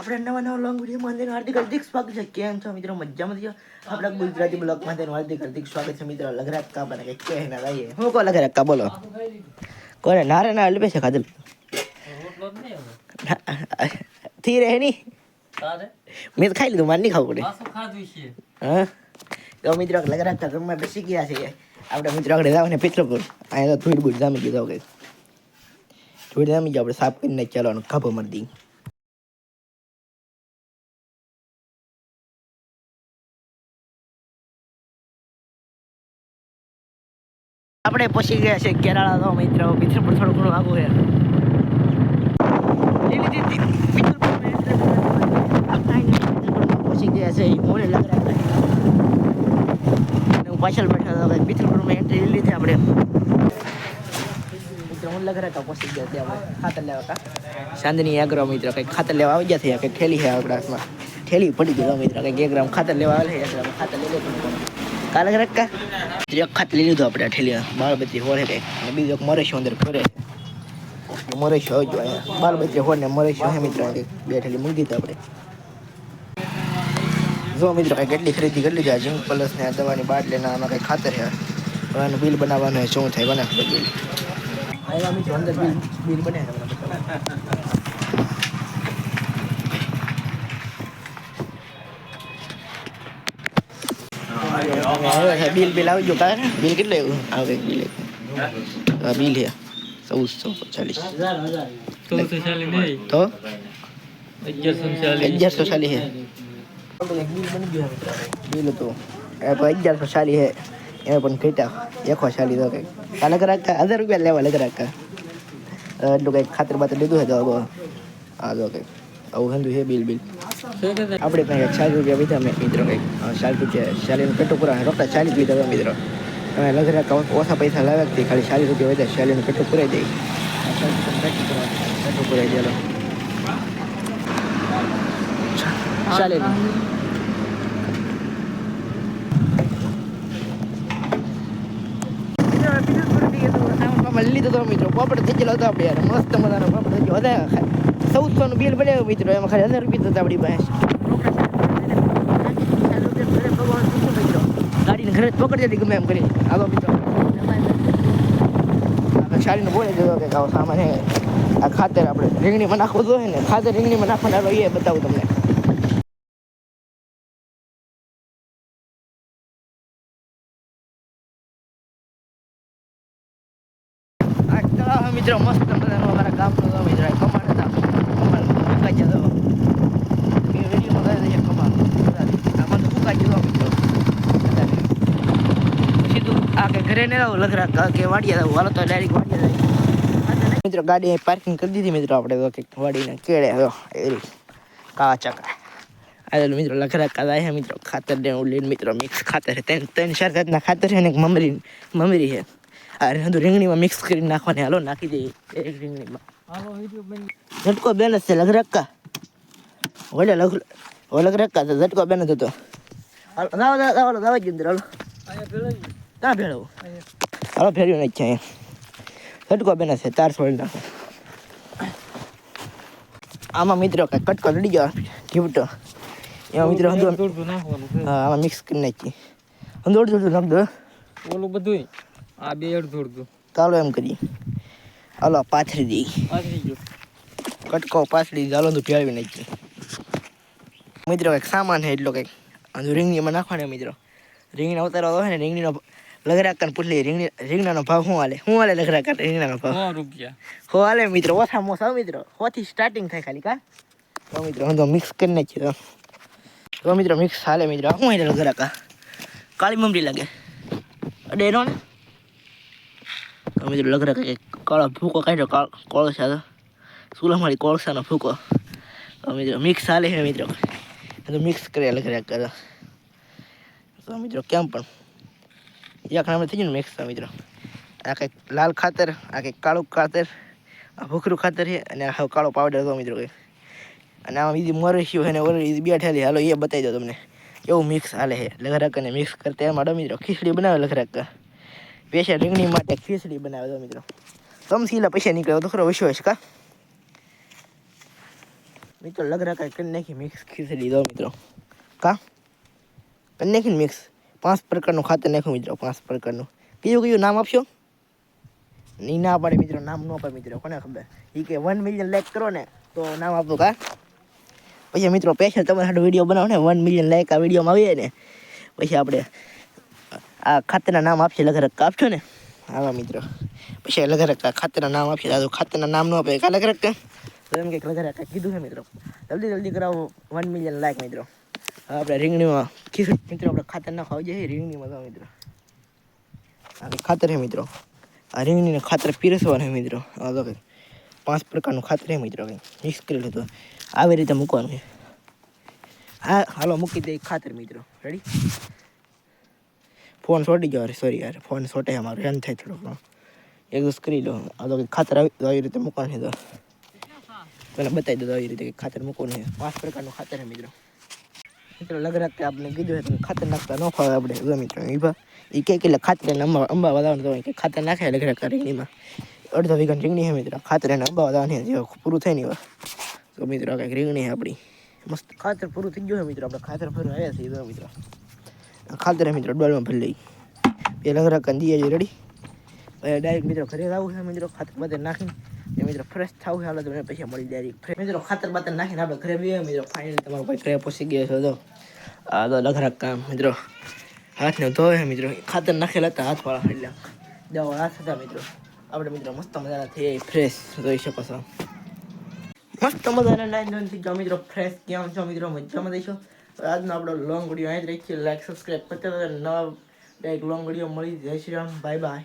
આપણે નવા નવા લોંગ વિડીયોમાં અંદરનું હાર્દિક હાર્દિક સ્વાગત છે. કેમ છો મિત્રો? મજામાં થયો આપણા ગુજરાતી બ્લોગમાં તેનું હાર્દિક હાર્દિક સ્વાગત છે મિત્રો. લગરાક બને કે કે ના લાઈએ. હું કહો લગરાક કા બોલો. કોને? નારે ના અલ્પે છે ખાધલથી રહે ની? મેં તો ખાઈ લીધું માર નહીં ખાવું પડે. હા? તો મિત્રો લગરાક કા બેસી ગયા છે આપણે મિત્રો આગળ જાવ ને પિત્રપુર અહીંયા તો થોડી બુડ જામી ગયું કે થોડી જામી ગયા આપણે સાફ કરીને ચાલવાનું. ખાભો મરી આપણે પહોંચી ગયા છે કેરાળા તો મિત્રો પિત્રપુર થોડું ઘણું પિત્રપુરમાં પહોંચી ગયા છે પાછળ બેઠા હતો એન્ટ્રી લીધી આપણે. મિત્રો હું લગ રહ્યા પહોંચી ગયા ત્યાં ખાતર લેવા ચાંદની આગ્રહ મિત્રો, કંઈક ખાતર લેવા આવી ગયા થયા કંઈક થેલી છે આપણા થેલી પડી ગઈ મિત્રો, કંઈક એક ગ્રામ ખાતર લેવા આવે છે ખાતર લઈ લીધું કાલે રક્કા એક ખાત લઈ લીધું આપણે ઠેલિયા ઠેલી. બાળ બત્રી હોળે કંઈક. અને બીજો એક મરેશો અંદર ફરે મરેશો આવજો અહીંયા. બાળ બત્રી હોળ ને મરેશો હે મિત્રો બે ઠેલી મૂકી દીધા આપણે. જો મિત્રો કંઈક કેટલી ખરીદી કરી લીધી? ઝીંક પ્લસ ને દવાની બાટલી ને આમાં કંઈક ખાતર છે? પણ આનું બિલ બનાવવાનું શું થાય? બને બિલ બિલ બિલ બને હવે છે બિલ બિલ આવજો કાંઈ બિલ કેટલું આવ્યું આવે બિલ આ બિલ છે ચૌદસો ચાલીસ ચૌદસો ચાલીસ નહીં તો અગિયારસો ચાલીસ અગિયારસો ચાલીસ છે બિલ બની ગયું બિલ હતું એ પણ અગિયારસો ચાલીસ છે એ પણ ઘટ્યા એકો ચાલી તો કંઈક કાલે રાખા હજાર રૂપિયા લેવા લગ રાખા એટલું કંઈક ખાતર બાતર લીધું છે તો હવે આ તો કંઈક આવું હંધું છે બિલ બિલ આપણે કંઈક ચાલીસ રૂપિયા બીજા મેં મિત્રો કંઈક ચાલીસ રૂપિયા શાલીનું પેટો પૂરા રોકતા ચાલીસ લીધા હતા મિત્રો. તમે લગરા રાખા ઓછા પૈસા લાવ્યા જ ખાલી ચાલીસ રૂપિયા વધ્યા, શાલીનું પેટું પૂરાઈ દઈ. પેટું પૂરાઈ દેલો ચાલીસ લીધો તો મિત્રો. પોપડ થઈ ગયેલો હતો આપણે યાર મસ્ત મજાનો પાપડ થઈ ગયો. હતા ચૌદસો નું બિલ બનાવ્યું મિત્રો એમાં ખાલી હજાર રૂપિયા હતા આપણી પાસે. ગાડીને ઘરે પકડી દીધી ગમે એમ કરી. આગો મિત્રો. શાળીને બોલે દીધો કે સામાન આ ખાતર આપણે રીંગણીમાં નાખવું જોઈએ ને. ખાતર રીંગણીમાં નાખવાના એ બતાવું તમને. આ તળાવ હે મિત્રો મસ્ત મજાનો અમારા ગામનો તો મિત્રો આ કમાડ હતા. કમાડ ફૂંકાઈ જતો મેં વિડીયોમાં કહી દઈએ કમાડ આમાં તો ફૂંકાઈ જતો મિત્રો. સીધું આ કે ઘરે ને આવું લખરા કે વાડિયા આવું. હાલો તો ડાયરેક્ટ વાડિયા જાય મિત્રો, ગાડી પાર્કિંગ કરી દીધી, મિત્રો. આપણે તો કંઈક વાડીને કેળે હવે એરી કાચા ચકા આ મિત્રો લખરા કાદા છે, મિત્રો. ખાતર ને લઈને મિત્રો મિક્સ ખાતર. છે ત્રણ ત્રણ ચાર જાતના ખાતર છે ને એક મમરી મમરી છે. આ બધું રીંગણીમાં મિક્સ કરી નાખવાની. હાલો નાખી દઈએ. એક રીંગણીમાં. ઝટકો બેન જ છે લગરક્કા ઓલે લગ લગરક્કા તો ઝટકો બેન જ હતો. હાલો દાવ દાવ દાવ જ અંદર હાલો. ક્યાં ભેળવું? હાલો નહીં છે અહીંયા. ઝટકો બેન છે તાર છોડી નાખો. આમાં મિત્રો કાંઈ કટકો લડી ગયો ગિફ્ટ એમાં મિત્રો. હા આમાં મિક્સ કરી નાખી હંધો અડધું અડધું નાખ દો ઓલું બધું આ બે અડધું અડધું ચાલો એમ કરીએ. હાલો પાથરી દઈ પાથરી ગયો. કટકો પાથરી ચાલો તો ભેળવી નાખીએ. મિત્રો કંઈક સામાન છે એટલો કંઈક. હજુ રીંગણીમાં નાખવાનો મિત્રો. રીંગણા ઉતારવા હોય ને રીંગણીનો લગરાકન પૂછલી રીંગણી રીંગણાનો ભાવ શું હાલે? શું હાલે લગરાકન રીંગણાનો ભાવ? સો રૂપિયા. હો હાલે મિત્રો? ઓછા મોસા મિત્રો. હોથી સ્ટાર્ટિંગ થાય ખાલી કા? તો મિત્રો હું તો મિક્સ કરી નાખીએ તો. મિત્રો મિક્સ હાલે મિત્રો. શું હાલે લગરાકા કાળી મમરી લાગે. અડે એનો ને તો મિત્રો લગરાકા કે કાળો ભૂકો કાઢ્યો કાળ કોળસા તો સુલામાળી કોળસાનો ભૂકો તો મિત્રો મિક્સ હાલે છે મિત્રો તો મિક્સ કરી લગરાકા તો તો મિત્રો કેમ પણ એક નામે થઈ ગયું ને મિક્સ મિત્રો આ કંઈક લાલ ખાતર આ કંઈક કાળું ખાતર આ ભૂખરું ખાતર છે અને આ કાળો પાવડર હતો મિત્રો કંઈક અને આમાં બીજી મરસ્યું છે ને ઓલી બે ઠેલી હાલો એ બતાવી દો તમને એવું મિક્સ હાલે છે લખરાક અને મિક્સ કરતા એમાં માટે મિત્રો ખીચડી બનાવે લખરાક પેશા રીંગણી માટે ખીચડી બનાવે તો મિત્રો. સમસીલા પૈસા નીકળે તો ખરો વિશ્વાસ કા? મિત્રો લગરા કાંઈ કરી નાખી મિક્સ ખીચડી દો મિત્રો. કા? કરી નાખીને મિક્સ પાંચ પ્રકારનું ખાતર નાખ્યું મિત્રો, પાંચ પ્રકારનું. કયું કયું નામ આપશો? ની ના પાડે મિત્રો, નામ ન પાડે મિત્રો, કોને ખબર? એ કે વન મિલિયન લાઈક કરો ને, તો નામ આપો કા? પછી મિત્રો પેશન તમારે સાથે વીડિયો બનાવો ને વન મિલિયન લાઈક આ વિડીયોમાં આવીએ ને, પછી આપણે આ ખાતરના નામ આપશે લગરક આપશો ને? આવા મિત્રો. પછી લગરક ખાતરના નામ આપશે. દાદુ ખાતરના નામ ન આપે કા? લગરક તો એમ કે લગરક કીધું છે મિત્રો. જલ્દી જલ્દી કરાવો. વન મિલિયન લાઈક મિત્રો. હવે આપણે રીંગણીમાં કીધું મિત્રો, આપણે ખાતર નાખવા આવી જઈએ રીંગણીમાં તો મિત્રો. આ ખાતર હે મિત્રો. આ રીંગણીને ખાતર પીરસવાનું છે મિત્રો. આ તો કંઈક પાંચ પ્રકારનું ખાતર હે મિત્રો કંઈક મિક્સ કરી લીધું આવી રીતે મૂકવાનું છે. હા હાલો મૂકી દે ખાતર મિત્રો. રેડી ફોન છોડી ગયો. સોરી યાર, ફોન છોટે અમારો રન થાય થોડોક એક દિવસ કરી લો. આ તો ખાતર આવી રીતે મૂકવાની તો. પેલા બતાવી દો તો આવી રીતે કંઈક ખાતર મૂકવાનું છે. પાંચ પ્રકારનું ખાતર છે મિત્રો. મિત્રો લગ કે આપણે કીધું હોય ખાતર નાખતા ન ફાવે આપણે, જો મિત્રો એ ભા એ કે એટલે ખાતર એને અંબા અંબા વધારવાનું તો ખાતર નાખે લગ રાખતા રીંગણીમાં અડધો વીઘન રીંગણી છે મિત્રો. ખાતર એને અંબા વધારવાની છે. જે પૂરું થાય ને તો મિત્રો કંઈક રીંગણી છે આપણી. મસ્ત ખાતર પૂરું થઈ ગયું છે મિત્રો. આપણે ખાતર ભરવા આવ્યા છીએ મિત્રો. ખાતર મિત્રો ડોલમાં ભરી લઈ એ લગ કંદી જઈએ રેડી પછી ડાયરેક્ટ મિત્રો ઘરે આવું છે મિત્રો, ખાતર બાતર નાખીને. એ મિત્રો ફ્રેશ થવું છે, હાલો તમને પૈસા મળી ડાયરેક્ટ મિત્રો ખાતર બાતર નાખીને આપણે ઘરે બી મિત્રો ફાઇનલી તમારો ભાઈ ઘરે પહોંચી ગયો છે તો. આ તો લખરાક કામ મિત્રો. હાથને ધોવે મિત્રો. ખાતર નાખેલા હતા હાથવાળા એટલે. દવા હાથ હતા મિત્રો. આપણે મિત્રો મસ્ત મજાના થઈ ફ્રેશ જોઈ શકો છો. મસ્ત મજાના નાઈન ધોઈને થઈ મિત્રો ફ્રેશ કેમ છો મિત્રો? મજામાં દઈશો આજનો આપણો લોંગ વીડિયો અહીં જ રહી છે લાઈક સબસ્ક્રાઈબ કરતા હતા નવા એક લોંગ વીડિયો મળી. જય શ્રી રામ. Bye bye